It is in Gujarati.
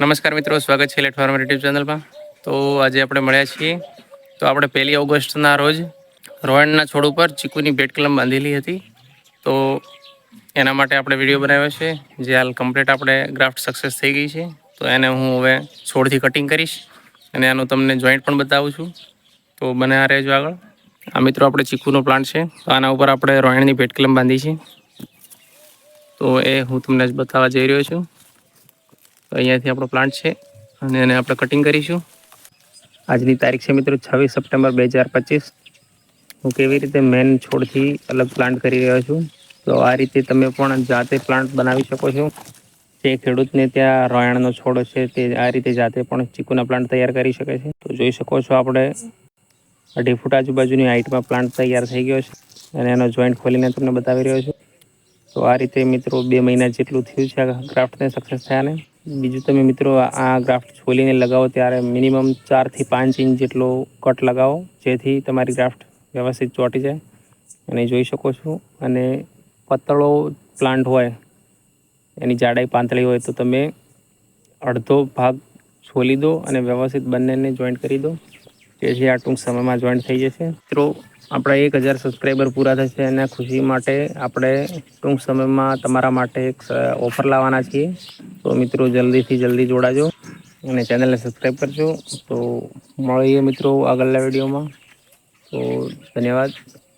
નમસ્કાર મિત્રો, સ્વાગત છે લેટ ફાર્મર યુટ્યુબ ચેનલમાં. તો આજે આપણે મળ્યા છીએ. તો આપણે પહેલી ઓગસ્ટના રોજ રોયણના છોડ ઉપર ચીકુની બેટ કલમ બાંધેલી હતી. તો એના માટે આપણે વીડિયો બનાવ્યો છે, જે હાલ કમ્પ્લીટ આપણે ગ્રાફ્ટ સક્સેસ થઈ ગઈ છે. તો એને હું હવે છોડથી કટિંગ કરીશ અને આનું તમને જોઈન્ટ પણ બતાવું છું. તો બને આ રહેજો આગળ. આ મિત્રો આપણે ચીકુનો પ્લાન્ટ છે. તો આના ઉપર આપણે રોયણની ભેટ કલમ બાંધી છે. તો એ હું તમને જ બતાવવા જઈ રહ્યો છું. તો અહીંયાથી આપણો પ્લાન્ટ છે અને એને આપણે કટિંગ કરીશું. આજની તારીખ છે મિત્રો છવ્વીસ સપ્ટેમ્બર બે હજાર પચીસ. હું કેવી રીતે મેન છોડથી અલગ પ્લાન્ટ કરી રહ્યો છું? તો આ રીતે તમે પણ જાતે પ્લાન્ટ બનાવી શકો છો. જે ખેડૂતને ત્યાં રોયણનો છોડ છે તે આ રીતે જાતે પણ ચીકુના પ્લાન્ટ તૈયાર કરી શકે છે. તો જોઈ શકો છો આપણે, અઢી ફૂટ આજુબાજુની હાઇટમાં પ્લાન્ટ તૈયાર થઈ ગયો છે અને એનો જોઈન્ટ ખોલીને તમને બતાવી રહ્યો છું. તો આ રીતે મિત્રો બે મહિના જેટલું થયું છે આ ગ્રાફ્ટને સક્સેસ થયાને. બીજું તમે મિત્રો આ ગ્રાફ્ટ છોલીને લગાવો ત્યારે મિનિમમ ચારથી પાંચ ઇંચ જેટલો કટ લગાવો, જેથી તમારી ગ્રાફ્ટ વ્યવસ્થિત ચોંટી જાય. અને જોઈ શકો છો, અને પતળો પ્લાન્ટ હોય, એની જાડાઈ પાંતળી હોય, તો તમે અડધો ભાગ છોલી દો અને વ્યવસ્થિત બંનેને જોઈન્ટ કરી દો. જેથી આ ટૂંક સમયમાં જોઈન્ટ થઈ જશે. મિત્રો, આપણા એક હજાર સબસ્ક્રાઈબર પૂરા થશે અને ખુશી માટે આપણે ટૂંક સમયમાં તમારા માટે એક ઓફર લાવવાના છીએ. તો મિત્રો જલ્દીથી જલ્દી જોડાજો અને ચેનલને સબસ્ક્રાઈબ કરજો. તો મળીએ મિત્રો આગળના વિડીયોમાં. તો ધન્યવાદ.